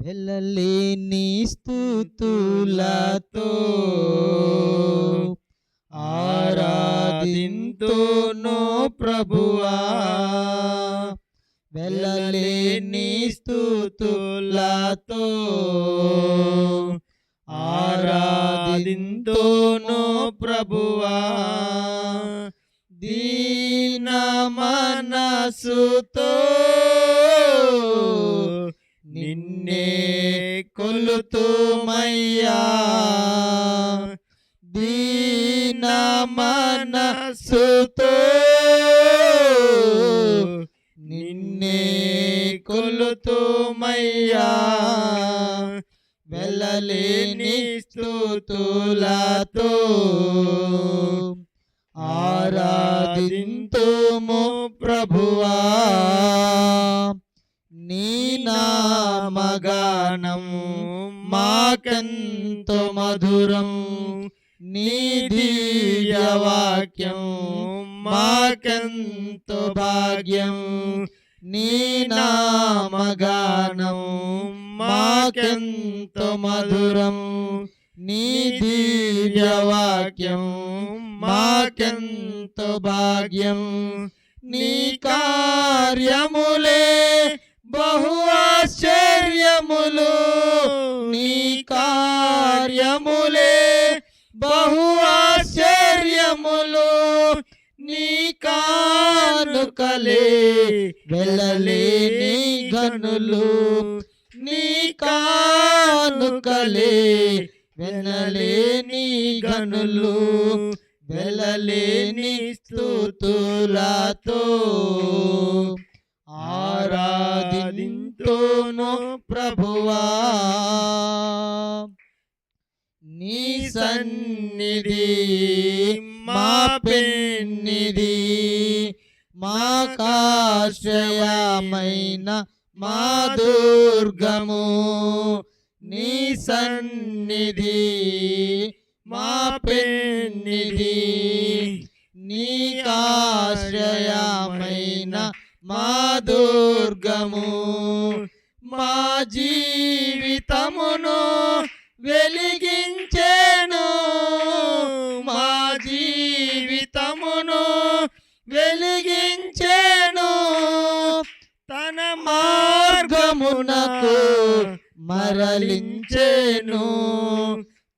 వెళ్ళలేని స్థుతులతో ఆరాధింతును ప్రభువా. వెళ్ళలేని స్థుతులతో ఆరాధింతును ప్రభువా. దీన మనసుతో నిన్నే కొలుతుమయ్యా. దీన మనసుతో నిన్నే కొలుతుమయ్యా. వెళ్ళలేని స్థుతులతో ఆరాధింతుము ప్రభువా. నీ నామగానం మాకెంతో మధురం. నీ దివ్యవాక్యం మాకెంతో భాగ్యం. నీ నామగానం మాకెంతో మధురం. నీ దివ్యవాక్యం మాకెంతో భాగ్యం. నీ కార్యములే నీ కానుకలే వెళ్ళలేని గనులు నీ కానుకలే వెళ్ళలేని గనులు వెళ్ళలేని స్థుతులతో ఆరాధింతును ప్రభువా. నీ సన్నిధి మా పెన్నిది మా కాశ్రయమైన మా దుర్గము నీ సన్నిధి మా పెన్నిది నీ మా దుర్గము మా జీవితమును వెలిగించ వెలిగించేను తన మార్గమునకు మరలించేను.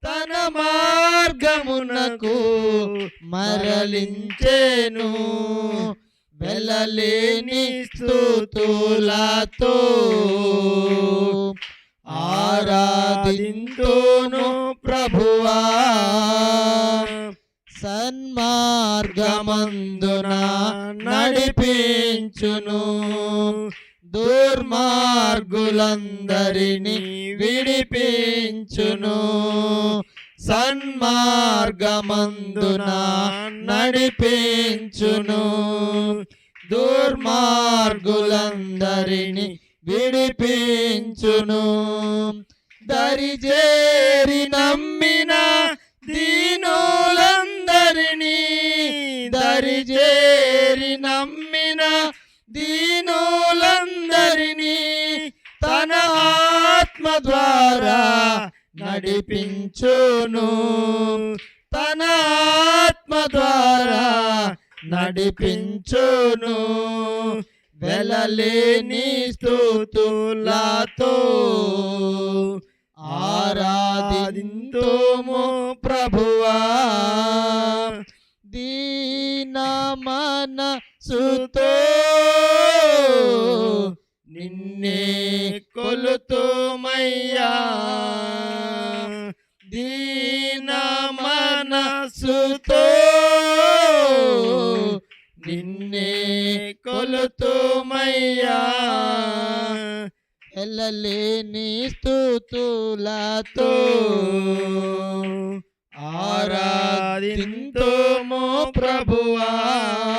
తన మార్గమునకు మరలించేను. వెళ్ళలేని స్థుతులతో ఆరాధించ సన్మార్గమందున నడిపించును. దుర్మార్గులందరినీ విడిపించును. సన్మార్గమందున నడిపించును. దుర్మార్గులందరినీ విడిపించును. దరిజేరి తన ఆత్మ ద్వారా నడిపించును. తన ఆత్మ ద్వారా నడిపించును. వెళ్ళలేని స్థుతులతో ఆరాధింతుము ప్రభువా. దీనమన సుతో నిన్నే కొలుతుమయ్యా. దీన మనసుతో నిన్నే కొలుతుమయ్యా. ఎల్లలేని స్థుతులతో ఆరాధింతుము ప్రభువా.